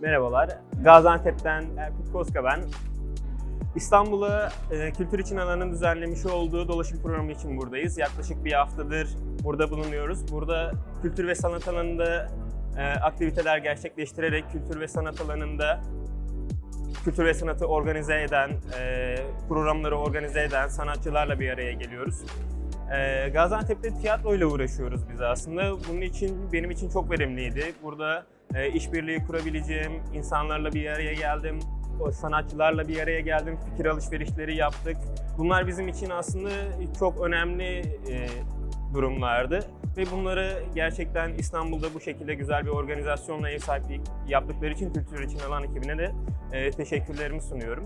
Merhabalar, Gaziantep'ten Erkut Koska ben. İstanbul'a e, Kültür İçin Alan'ın düzenlemiş olduğu dolaşım programı için buradayız. Yaklaşık bir haftadır burada bulunuyoruz. Burada kültür ve sanat alanında e, aktiviteler gerçekleştirerek kültür ve sanat alanında kültür ve sanatı organize eden, e, programları organize eden sanatçılarla bir araya geliyoruz. E, Gaziantep'te tiyatroyla uğraşıyoruz biz aslında. Bunun için benim için çok verimliydi. Burada e, işbirliği kurabileceğim insanlarla bir araya geldim. Sanatçılarla bir araya geldim. Fikir alışverişleri yaptık. Bunlar bizim için aslında çok önemli e, durumlardı. Ve bunları gerçekten İstanbul'da bu şekilde güzel bir organizasyonla ev sahipliği yaptıkları için Kültür için alan ekibine de e, teşekkürlerimi sunuyorum.